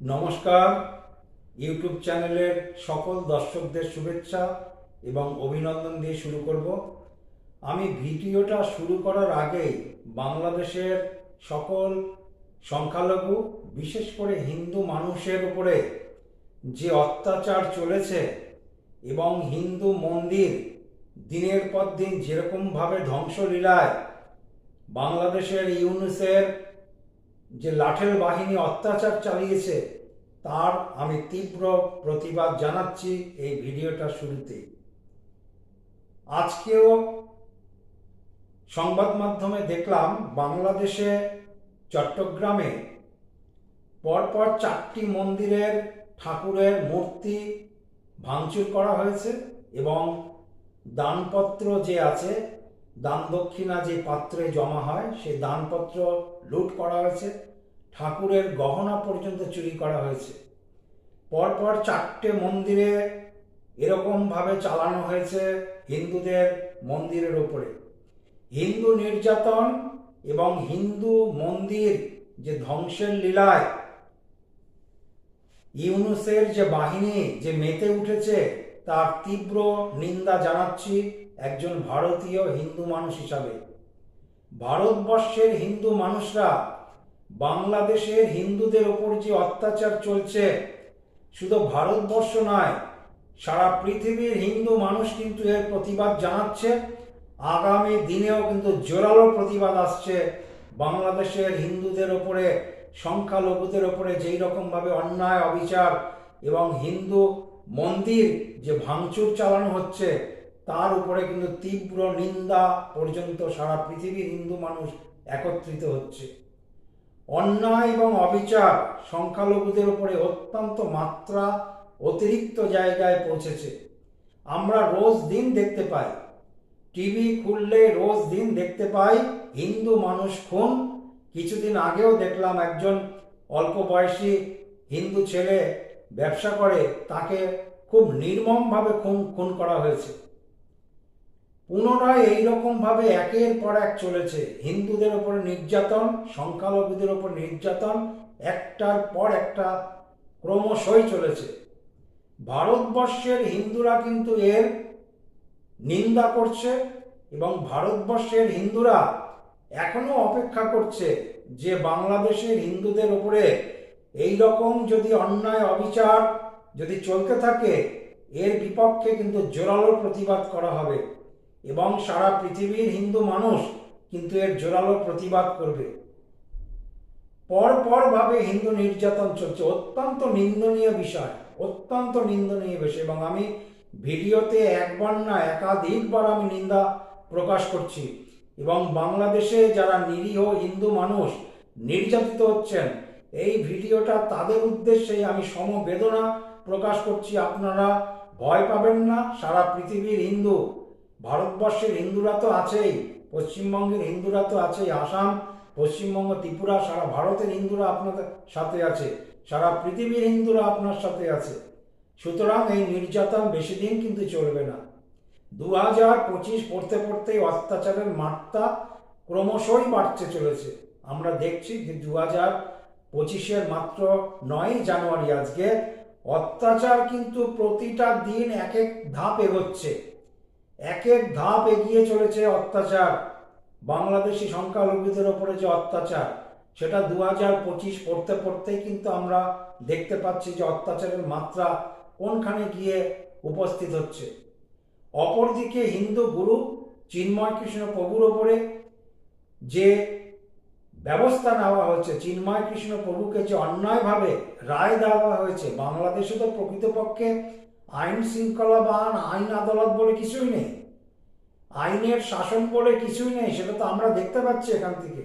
নমস্কার। ইউটিউব চ্যানেলের সকল দর্শকদের শুভেচ্ছা এবং অভিনন্দন দিয়ে শুরু করব। আমি ভিডিওটা শুরু করার আগেই বাংলাদেশের সকল সংখ্যালঘু, বিশেষ করে হিন্দু মানুষের উপরে যে অত্যাচার চলেছে এবং হিন্দু মন্দির দিনের পর দিন যেরকমভাবে ধ্বংসলীলায় বাংলাদেশের ইউনুসের যে লাঠের বাহিনী অত্যাচার চালিয়েছে, তার আমি তীব্র প্রতিবাদ জানাচ্ছি এই ভিডিওটা শুরুতে। আজকেও সংবাদ মাধ্যমে দেখলাম বাংলাদেশে চট্টগ্রামে পরপর চারটি মন্দিরের ঠাকুরের মূর্তি ভাঙচুর করা হয়েছে এবং দানপত্র যে আছে, দান দক্ষিণা যে পাত্রে জমা হয়, সেই দানপত্র লুট করা হয়েছে। ঠাকুরের গহনা পর্যন্ত চুরি করা হয়েছে। পরপর চারটে মন্দিরে এরকমভাবে চালানো হয়েছে হিন্দুদের মন্দিরের ওপরে হিন্দু নির্যাতন এবং হিন্দু মন্দির যে ধ্বংসের লীলায় ইউনুসের যে বাহিনী যে মেতে উঠেছে, তার তীব্র নিন্দা জানাচ্ছি একজন ভারতীয় হিন্দু মানুষ হিসাবে। ভারতবর্ষের হিন্দু মানুষরা বাংলাদেশের হিন্দুদের ওপর যে অত্যাচার চলছে, শুধু ভারতবর্ষ নয়, সারা পৃথিবীর হিন্দু মানুষ কিন্তু এর প্রতিবাদ জানাচ্ছে। আগামী দিনেও কিন্তু জোরালো প্রতিবাদ আসছে বাংলাদেশের হিন্দুদের ওপরে, সংখ্যালঘুদের ওপরে যেই রকমভাবে অন্যায় অবিচার এবং হিন্দু মন্দির যে ভাঙচুর চালানো হচ্ছে, তার উপরে কিন্তু তীব্র নিন্দা পর্যন্ত সারা পৃথিবীর হিন্দু মানুষ একত্রিত হচ্ছে। অন্যায় এবং অবিচার সংখ্যালঘুদের উপরে অত্যন্ত মাত্রা অতিরিক্ত জায়গায় পৌঁছেছে। আমরা রোজ দিন দেখতে পাই, টিভি খুললে রোজ দিন দেখতে পাই, হিন্দু মানুষ খুন। কিছুদিন আগেও দেখলাম একজন অল্প বয়সী হিন্দু ছেলে ব্যবসা করে, তাকে খুব নির্মমভাবে খুন খুন করা হয়েছে। পুনরায় এইরকমভাবে একের পর এক চলেছে। হিন্দুদের ওপর নির্যাতন, সংখ্যালঘুদের ওপর নির্যাতন, একটার পর একটা ক্রমশই চলেছে। ভারতবর্ষের হিন্দুরা কিন্তু এর নিন্দা করছে এবং ভারতবর্ষের হিন্দুরা এখনও অপেক্ষা করছে যে বাংলাদেশের হিন্দুদের উপরে এই রকম যদি অন্যায় অবিচার যদি চলতে থাকে, এর বিপক্ষে কিন্তু জোরালো প্রতিবাদ করা হবে। এবং সারা পৃথিবীর হিন্দু মানুষ কিন্তু এর জোরালো প্রতিবাদ করবে। পর পর ভাবে হিন্দু নির্যাতন চলছে। অত্যন্ত নিন্দনীয় বিষয়, অত্যন্ত নিন্দনীয় বিষয় এবং আমি ভিডিওতে একবার না একাধিকবার আমি নিন্দা প্রকাশ করছি এবং বাংলাদেশে যারা নিরীহ হিন্দু মানুষ নির্যাতিত হচ্ছেন, এই ভিডিওটা তাদের উদ্দেশ্যে আমি সমবেদনা প্রকাশ করছি। আপনারা ভয় পাবেন না, সারা পৃথিবীর হিন্দু ভারতবর্ষের হিন্দুরা তো আছেই, পশ্চিমবঙ্গের হিন্দুরা তো আছেই, আসাম, পশ্চিমবঙ্গ, ত্রিপুরা, সারা ভারতের হিন্দুরা আপনাদের সাথে আছে, সারা পৃথিবীর হিন্দুরা আপনার সাথে আছে। সুতরাং এই নির্যাতন বেশি দিন কিন্তু চলবে না। দু হাজার পঁচিশ পড়তে পড়তে অত্যাচারের মাত্রা ক্রমশই বাড়তে চলেছে। আমরা দেখছি যে দু হাজার পঁচিশের মাত্র নয় জানুয়ারি আজকে অত্যাচার কিন্তু প্রতিটা দিন এক এক ধাপ এগোচ্ছে। এক এক ধাপ এগিয়ে চলেছে অত্যাচার। বাংলাদেশি সংখ্যালঘুদের ওপরে যে অত্যাচার, সেটা দু হাজার পঁচিশ পড়তে পড়তেই কিন্তু আমরা দেখতে পাচ্ছি যে অত্যাচারের মাত্রা কোনখানে গিয়ে উপস্থিত হচ্ছে। অপরদিকে হিন্দু গুরু চিন্ময় কৃষ্ণ প্রভুর ওপরে যে ব্যবস্থা নেওয়া হয়েছে, চিন্ময় কৃষ্ণ প্রভুকে যে অন্যায়ভাবে রায় দেওয়া হয়েছে, বাংলাদেশে তো প্রকৃতপক্ষে আইন শৃঙ্খলা বা আইন আদালত বলে কিছুই নেই। আইনের শাসন বলে কিছুই নেই, সেটা তো আমরা দেখতে পাচ্ছি এখান থেকে।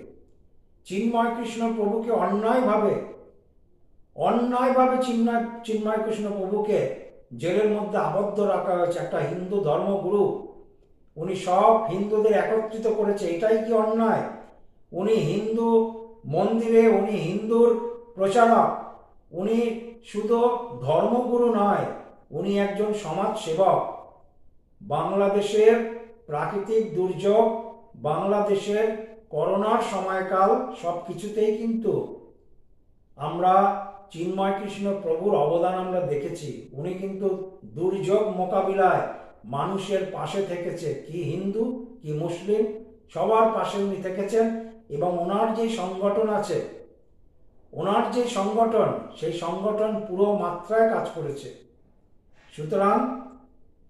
চিন্ময় কৃষ্ণ প্রভুকে অন্যায়ভাবে অন্যায়ভাবে চিন্ময় চিন্ময় কৃষ্ণ প্রভুকে জেলের মধ্যে আবদ্ধ রাখা হয়েছে একটা হিন্দু ধর্মগুরু। উনি সব হিন্দুদের একত্রিত করেছে, এটাই কি অন্যায়? উনি হিন্দু মন্দিরে, উনি হিন্দুর প্রচারক, উনি শুধু ধর্মগুরু নয় উনি একজন সমাজ সেবক বাংলাদেশের প্রাকৃতিক দুর্যোগ, বাংলাদেশের করোনার সময়কাল সব কিছুতেই কিন্তু আমরা চিন্ময় কৃষ্ণ প্রভুর অবদান আমরা দেখেছি। উনি কিন্তু দুর্যোগ মোকাবিলায় মানুষের পাশে থেকেছে, কি হিন্দু, কি মুসলিম, সবার পাশে উনি থেকেছেন এবং ওনার যে সংগঠন আছে, ওনার যে সংগঠন, সেই সংগঠন পুরো মাত্রায় কাজ করেছে। সুতরাং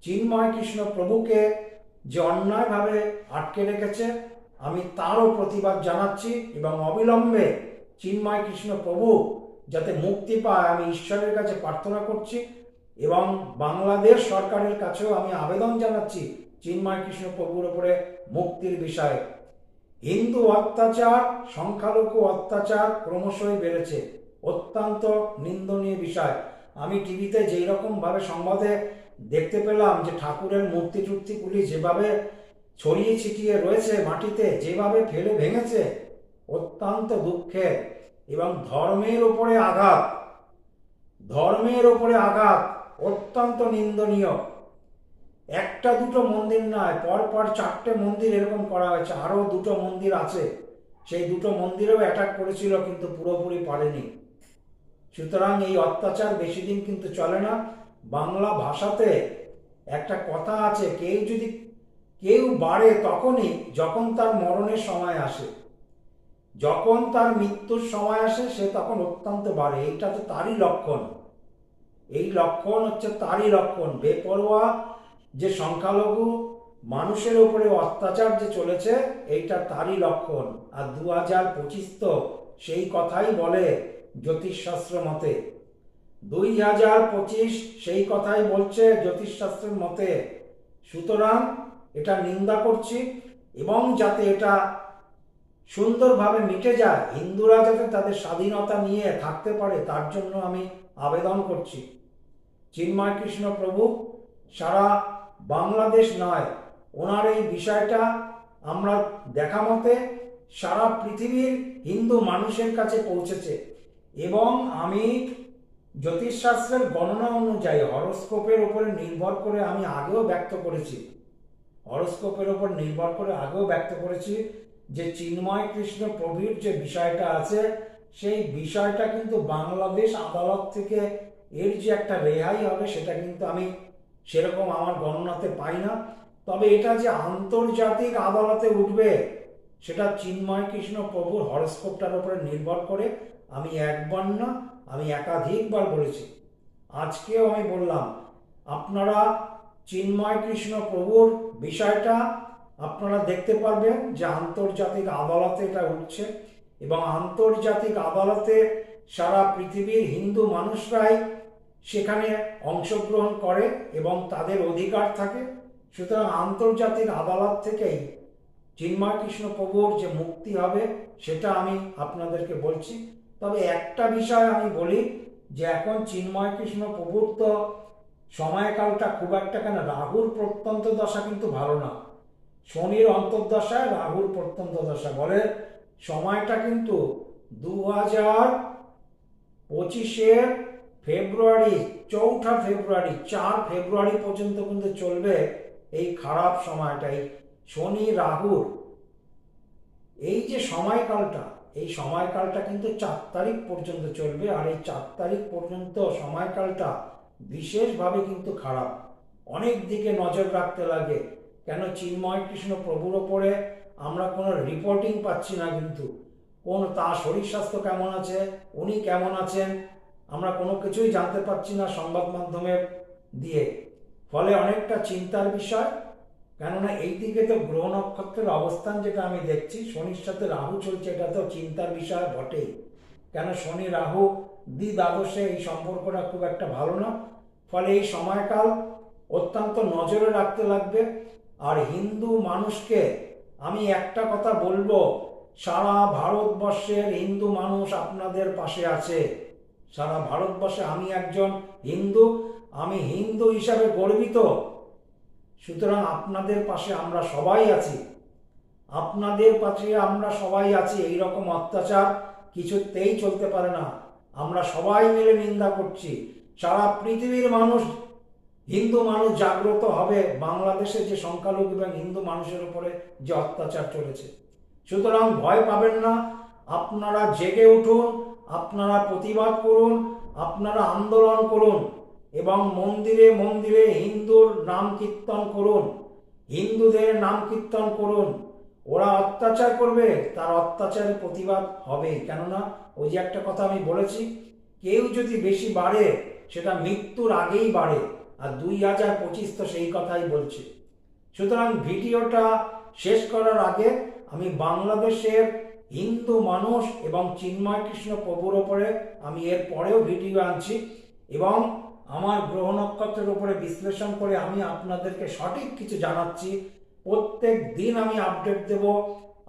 চিন্ময় কৃষ্ণ প্রভুকে যে অন্যায়ভাবে আটকে রেখেছে, আমি তারও প্রতিবাদ জানাচ্ছি এবং অবিলম্বে চিন্ময় কৃষ্ণ প্রভু যাতে মুক্তি পায়, আমি ঈশ্বরের কাছে প্রার্থনা করছি এবং বাংলাদেশ সরকারের কাছেও আমি আবেদন জানাচ্ছি চিন্ময় কৃষ্ণ প্রভুর উপরে মুক্তির বিষয়ে। হিন্দু অত্যাচার, সংখ্যালঘু অত্যাচার ক্রমশই বেড়েছে। অত্যন্ত নিন্দনীয় বিষয়। আমি টিভিতে যেই রকম ভাবে সংবাদে দেখতে পেলাম যে ঠাকুরের মূর্তি টুর্তিগুলি যেভাবে ছড়িয়ে ছিটিয়ে রয়েছে মাটিতে, যেভাবে ফেলে ভেঙেছে, অত্যন্ত দুঃখের এবং ধর্মের ওপরে আঘাত, ধর্মের ওপরে আঘাত, অত্যন্ত নিন্দনীয়। একটা দুটো মন্দির নয় পর পর চারটে মন্দির এরকম করা হয়েছে, আরও দুটো মন্দির আছে। সেই দুটো মন্দিরেও অ্যাটাক করেছিল কিন্তু পুরোপুরি পারেনি। সুতরাং এই অত্যাচার বেশি দিন কিন্তু চলে না। বাংলা ভাষাতে একটা কথা আছে, কেউ যদি, কেউ বাড়ে তখনই যখন তার মরণের সময় আসে, যখন তার মৃত্যুর সময় আসে, সে তখন অত্যন্ত বাড়ে। এইটা তো তারই লক্ষণ। এই লক্ষণ হচ্ছে তারই লক্ষণ। বেপরোয়া যে সংখ্যালঘু মানুষের উপরে অত্যাচার যে চলেছে, এইটা তারই লক্ষণ। আর দু হাজার পঁচিশ তো সেই কথাই বলে জ্যোতিষশাস্ত্র মতে, দুই হাজার পঁচিশ সেই কথাই বলছে জ্যোতিষশাস্ত্রের মতে, সুতরাং এটা নিন্দা করছি এবং যাতে এটা সুন্দরভাবে মিটে যায়, হিন্দুরা যাতে তাদের স্বাধীনতা নিয়ে থাকতে পারে, তার জন্য আমি আবেদন করছি। চিন্ময় কৃষ্ণ প্রভু, সারা বাংলাদেশ নয়, ওনার এই বিষয়টা আমরা দেখা মতে সারা পৃথিবীর হিন্দু মানুষের কাছে পৌঁছেছে। এবং আমি জ্যোতিষশাস্ত্রের গণনা অনুযায়ী হরস্কোপের উপরে নির্ভর করে আমি আগেও ব্যক্ত করেছি। হরস্কোপের উপর নির্ভর করে আগেও ব্যক্ত করেছি যে চিন্ময় কৃষ্ণ প্রভুর যে বিষয়টা আছে, সেই বিষয়টা কিন্তু বাংলাদেশ আদালত থেকে এর যে একটা রেহাই হবে সেটা কিন্তু আমি সেরকম আমার গণনাতে পাই না। তবে এটা যে আন্তর্জাতিক আদালতে উঠবে, সেটা চিন্ময় কৃষ্ণ প্রভুর হরস্কোপটার উপরে নির্ভর করে আমি একবার না আমি একাধিকবার বলেছি। আজকেও আমি বললাম, আপনারা চিন্ময় কৃষ্ণ প্রভুর বিষয়টা আপনারা দেখতে পারবেন যে আন্তর্জাতিক আদালতে এটা উঠছে এবং আন্তর্জাতিক আদালতে সারা পৃথিবীর হিন্দু মানুষরাই সেখানে অংশগ্রহণ করে এবং তাদের অধিকার থাকে। সুতরাং আন্তর্জাতিক আদালত থেকেই চিন্ময় কৃষ্ণ প্রভুর যে মুক্তি হবে, সেটা আমি আপনাদেরকে বলছি। তবে একটা বিষয় আমি বলি যে এখন চিন্ময় কৃষ্ণ প্রভুর তো সময়কালটা খুব একটা কেন? রাহুর প্রত্যন্ত দশা কিন্তু ভালো না। শনির অন্তর্দশায় রাহুর প্রত্যন্ত দশা বলে সময়টা কিন্তু দু হাজার পঁচিশের ফেব্রুয়ারি, চৌঠা ফেব্রুয়ারি, চার ফেব্রুয়ারি পর্যন্ত কিন্তু চলবে এই খারাপ সময়টাই শনি রাহুর। এই যে সময়কালটা এই সময়কালটা কিন্তু চার তারিখ পর্যন্ত চলবে আর এই চার তারিখ পর্যন্ত সময়কালটা বিশেষভাবে কিন্তু খারাপ। অনেক দিকে নজর রাখতে লাগে, কেন চিন্ময় কৃষ্ণ প্রভুর ওপরে আমরা কোনো রিপোর্টিং পাচ্ছি না কিন্তু। কোন, তার শরীর স্বাস্থ্য কেমন আছে? উনি কেমন আছেন? আমরা কোনো কিছুই জানতে পারছি না সংবাদ মাধ্যমের দিয়ে। ফলে অনেকটা চিন্তার বিষয় কেননা এই দিকে তো গ্রহ নক্ষত্রের অবস্থান যেটা আমি দেখছি, শনির সাথে রাহু চলছে, এটা তো চিন্তার বিষয় বটেই। কেন শনি, রাহু দ্বি দ্বাদশে এই সম্পর্কটা খুব একটা ভালো না। ফলে এই সময়কাল অত্যন্ত নজরে রাখতে লাগবে। আর হিন্দু মানুষকে আমি একটা কথা বলব, সারা ভারতবর্ষের হিন্দু মানুষ আপনাদের পাশে আছে। সারা ভারতবর্ষে আমি একজন হিন্দু, আমি হিন্দু হিসাবে গর্বিত। সুতরাং আপনাদের পাশে আমরা সবাই আছি। আপনাদের পাশে আমরা সবাই আছি এই রকম অত্যাচার কিছুতেই চলতে পারে না। আমরা সবাই মিলে নিন্দা করছি। সারা পৃথিবীর মানুষ, হিন্দু মানুষ জাগ্রত হবে বাংলাদেশে যে সংখ্যালঘু এবং হিন্দু মানুষের উপরে যে অত্যাচার চলেছে। সুতরাং ভয় পাবেন না। আপনারা জেগে উঠুন, আপনারা প্রতিবাদ করুন, আপনারা আন্দোলন করুন। এবং মন্দিরে মন্দিরে হিন্দুর নাম কীর্তন করুন। হিন্দুদের নাম কীর্তন করুন। ওরা অত্যাচার করবে, তার অত্যাচারের প্রতিবাদ হবেই কেননা, ওই যে একটা কথা আমি বলেছি, কেউ যদি বেশি বাড়ে, সেটা মৃত্যুর আগেই বাড়ে। আর দুই হাজার পঁচিশ তো সেই কথাই বলছে। সুতরাং ভিডিওটা শেষ করার আগে আমি বাংলাদেশের হিন্দু মানুষ এবং চিন্ময় কৃষ্ণ প্রভুর ওপরে আমি এর পরেও ভিডিও আনছি এবং আমার গ্রহ নক্ষত্রের উপরে বিশ্লেষণ করে আমি আপনাদেরকে সঠিক কিছু জানাচ্ছি। প্রত্যেক দিন আমি আপডেট দেব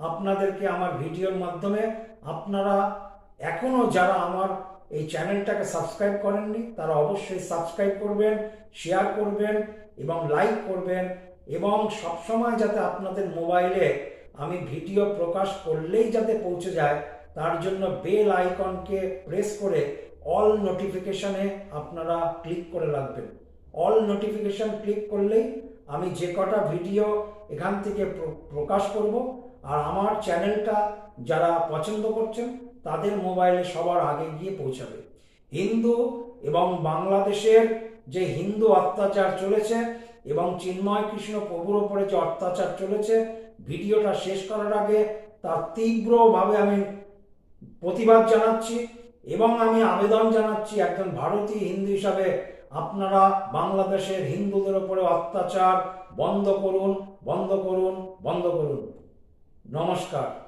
আপনাদেরকে আমার ভিডিওর মাধ্যমে। আপনারা এখনও যারা আমার এই চ্যানেলটাকে সাবস্ক্রাইব করেননি, তারা অবশ্যই সাবস্ক্রাইব করবেন শেয়ার করবেন এবং লাইক করবেন এবং সবসময় যাতে আপনাদের মোবাইলে আমি ভিডিও প্রকাশ করলেই যাতে পৌঁছে যায় তার জন্য বেল আইকনকে প্রেস করে অল নোটিফিকেশনে আপনারা ক্লিক করে রাখবেন। অল নোটিফিকেশন ক্লিক করলেই আমি যে কটা ভিডিও এখান থেকে প্রকাশ করব। আর আমার চ্যানেলটা যারা পছন্দ করছেন, তাদের মোবাইলে সবার আগে গিয়ে পৌঁছাবে। হিন্দু এবং বাংলাদেশের যে হিন্দু অত্যাচার চলেছে এবং চিন্ময় কৃষ্ণ প্রভুর ওপরে যে অত্যাচার চলেছে, ভিডিওটা শেষ করার আগে তার তীব্রভাবে আমি প্রতিবাদ জানাচ্ছি এবং আমি আবেদন জানাচ্ছি একজন ভারতীয় হিন্দু হিসাবে আপনারা বাংলাদেশের হিন্দুদের উপরে অত্যাচার বন্ধ করুন বন্ধ করুন বন্ধ করুন। নমস্কার।